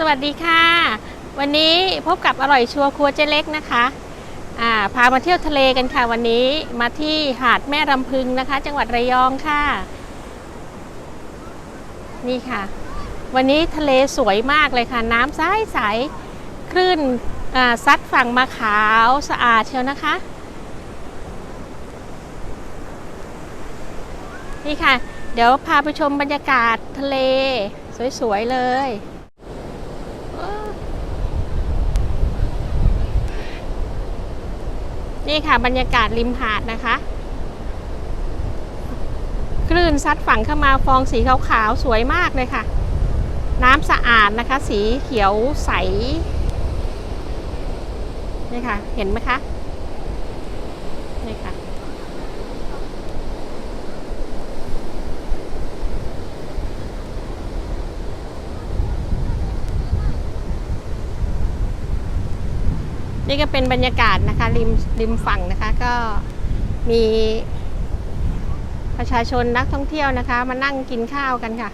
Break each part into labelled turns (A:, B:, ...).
A: สวัสดีค่ะ วันนี้พบกับอร่อยชัวร์ครัวเจ๊เล็กนะคะาพามาเที่ยวทะเลกันค่ะ วันนี้มาที่หาดแม่รำพึงนะคะ จังหวัดระยองค่ะ นี่ค่ะ วันนี้ทะเลสวยมากเลยค่ะ น้ำใสใสคลื่นซัดฝั่งมาขาวสะอาดเชียวนะคะ นี่ค่ะ เดี๋ยวพาไปชมบรรยากาศทะเลสวยๆเลย นี่ค่ะ บรรยากาศริมหาดนะคะ คลื่นซัดฝั่งเข้ามาฟองสีขาวๆ สวยมากเลยค่ะ น้ำสะอาดนะคะ สีเขียวใส นี่ค่ะ เห็นไหมคะ นี่ค่ะ นี่ก็เป็นบรรยากาศนะคะริมริมฝั่งนะคะก็มีประชาชนนักท่องเที่ยวนะคะ มานั่งกินข้าวกันค่ะ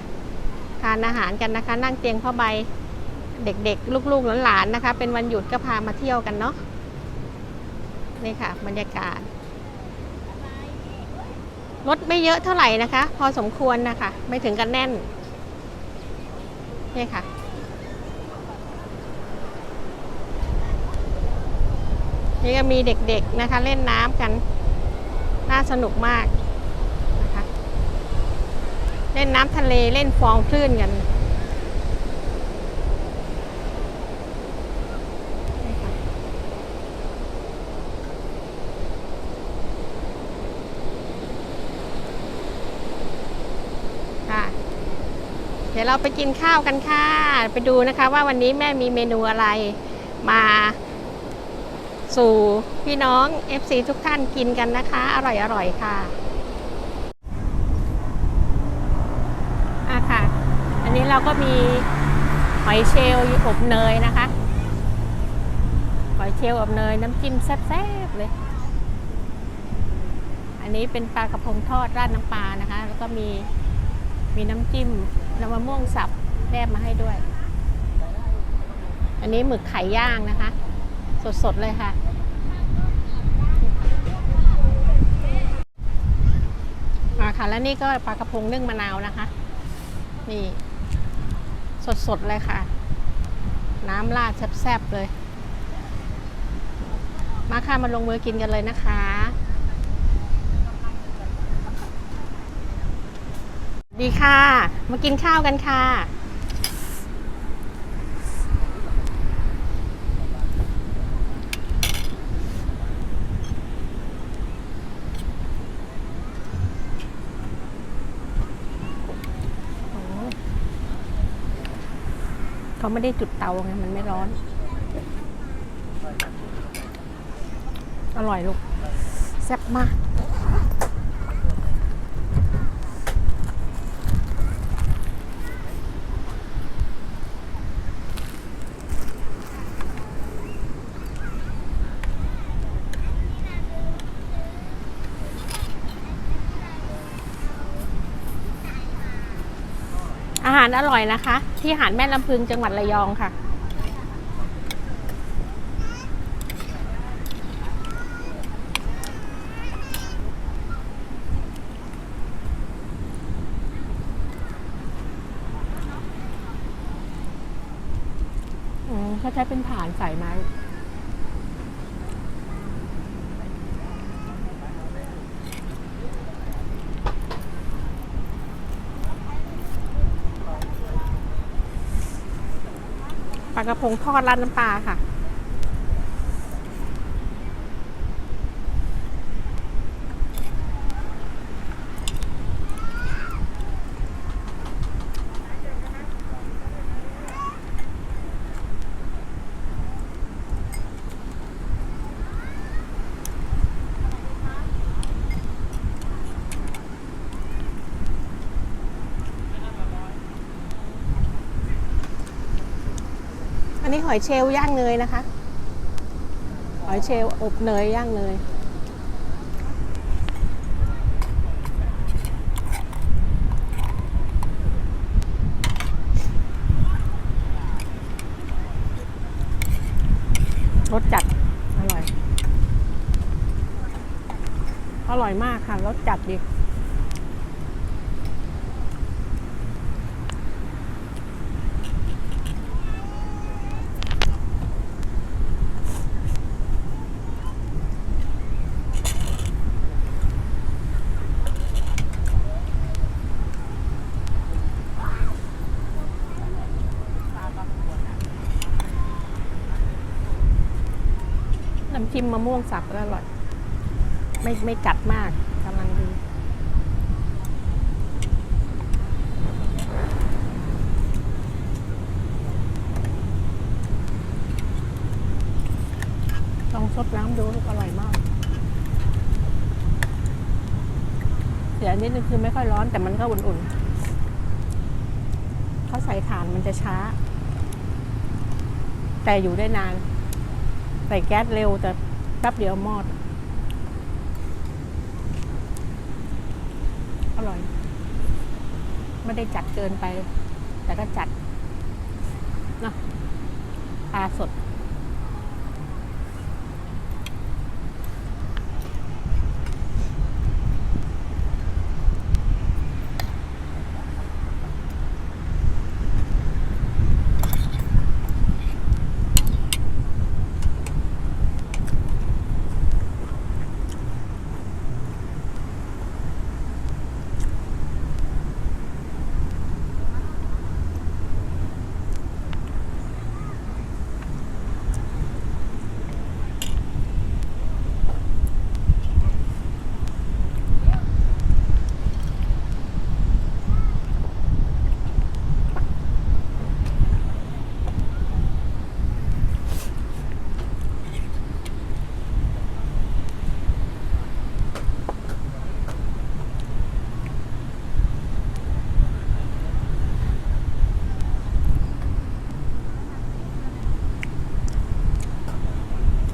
A: ทานอาหารกันนะคะ นั่งเตียงผ้าใบเด็กๆ ลูกๆหลานๆนะคะ เป็นวันหยุดก็พามาเที่ยวกันเนาะนี่ค่ะ บรรยากาศรถไม่เยอะเท่าไหร่นะคะ พอสมควรนะคะ ไม่ถึงกันแน่นนี่ค่ะ นี่ก็มีเด็กๆนะคะเล่นน้ำกัน น่าสนุกมากนะคะเล่นน้ำทะเลเล่นฟองคลื่นกันค่ะเดี๋ยวเราไปกินข้าวกันค่ะ ไปดูนะคะว่าวันนี้แม่มีเมนูอะไรมา สู่พี่น้อง FC ทุกท่านกินกันนะคะ อร่อยอร่อยค่ะอะค่ะ อันนี้เราก็มีหอยเชลล์อบเนยนะคะหอยเชลล์อบเนยน้ำจิ้มแซ่บๆเลย อันนี้เป็นปลากระพงทอดราดน้ำปลานะคะ แล้วก็มีมีน้ำจิ้มน้ำมะม่วงสับแนบมาให้ด้วย อันนี้หมึกไข่ย่างนะคะ สดๆ เลยค่ะอ่าค่ะ แล้วนี่ก็ปลากระพงนึ่งมะนาวนะคะ นี่ สดๆ เลยค่ะ น้ำราดแซ่บๆ เลย มาค่ะ มาลงมือกินกันเลยนะคะดีค่ะ มากินข้าวกันค่ะ โอ้ เขาไม่ได้จุดเตาไงมันไม่ร้อน อร่อยลูกแซ่บมาก อร่อยนะคะ ที่หาดแม่ลำพึงจังหวัดระยองค่ะอืมเขาใช้เป็นผ่านใส่ไม้ากระพงทอดราดน้ำปลาค่ะ หอยเชลย่างเนยนะคะ หอยเชลอบเนยย่างเนยรสจัด อร่อย อร่อยมากค่ะรสจัดดีำจิ้มมะม่วงสับก็อร่อย ไม่ไม่จัดมากกำลังดีลองซดน้ำดูลูกอร่อยมาก เสียนิดนึงคือไม่ค่อยร้อนแต่มันก็อุ่นๆเขาใส่ถ่านมันจะช้า แต่อยู่ได้นาน ใส่แก๊สเร็วแต่แป๊บเดียวมอด อร่อย ไม่ได้จัดเกินไป แต่ก็จัดเนาะปลาสด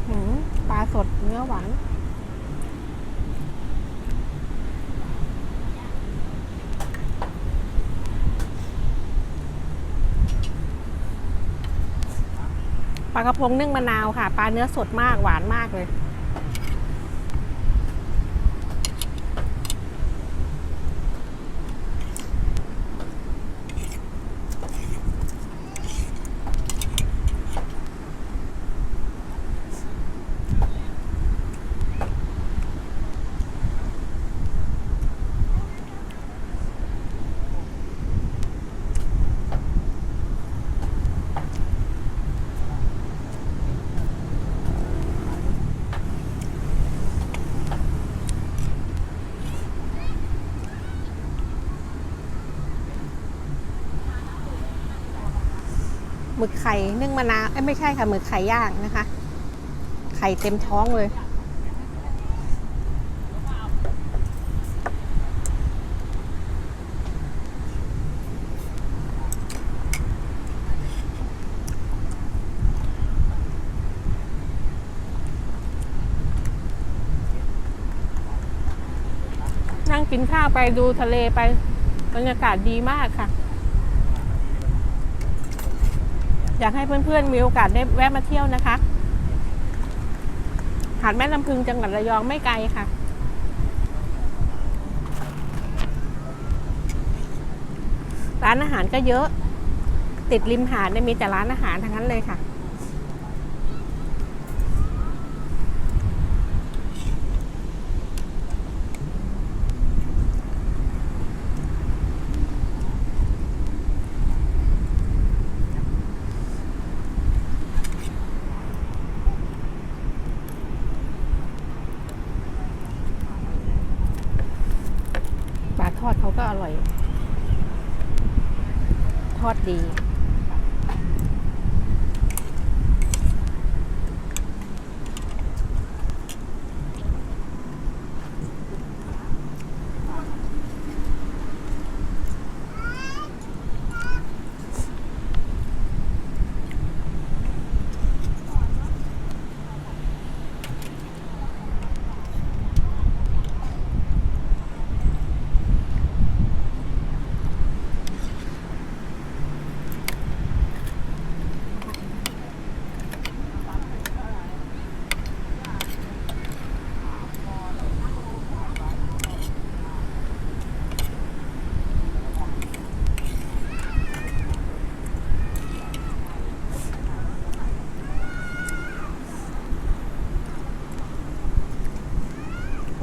A: หืมปลาสดเนื้อหวาน ปลากระพงนึ่งมะนาวค่ะ ปลาเนื้อสดมากหวานมากเลย หมึกไข่นึ่งมะนาวเอ้ไม่ใช่ค่ะหมึกไข่ย่างนะคะ ไข่เต็มท้องเลยนั่งกินข้าวไปดูทะเลไปบรรยากาศดีมากค่ะ อยากให้เพื่อนๆมีโอกาสได้แวะมาเที่ยวนะคะหาดแม่ลำพึงจังหวัดระยองไม่ไกลค่ะ ร้านอาหารก็เยอะ ติดริมหาดเนี่ยมีแต่ร้านอาหารทั้งนั้นเลยค่ะ ทอดเขาก็อร่อย ทอดดี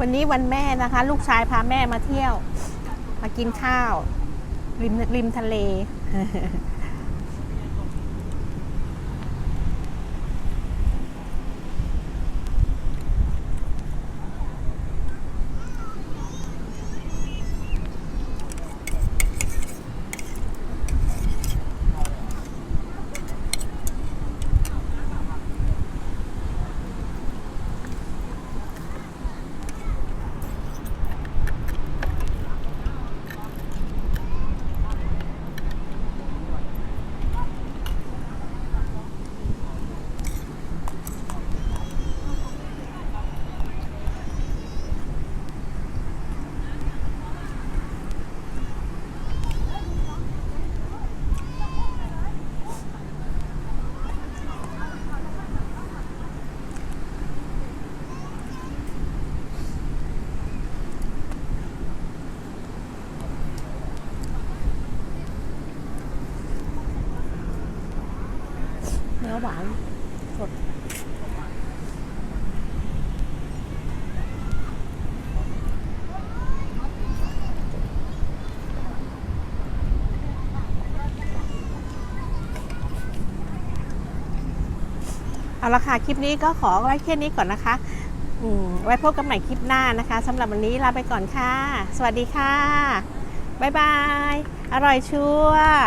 A: วันนี้วันแม่นะคะ ลูกชายพาแม่มาเที่ยว มากินข้าว ริมริมทะเล เอาละค่ะ คลิปนี้ก็ขอไว้แค่นี้ก่อนนะคะไว้พบกันใหม่คลิปหน้านะคะสำหรับวันนี้ลาไปก่อนค่ะ สวัสดีค่ะ บ๊ายบาย อร่อยชัวร์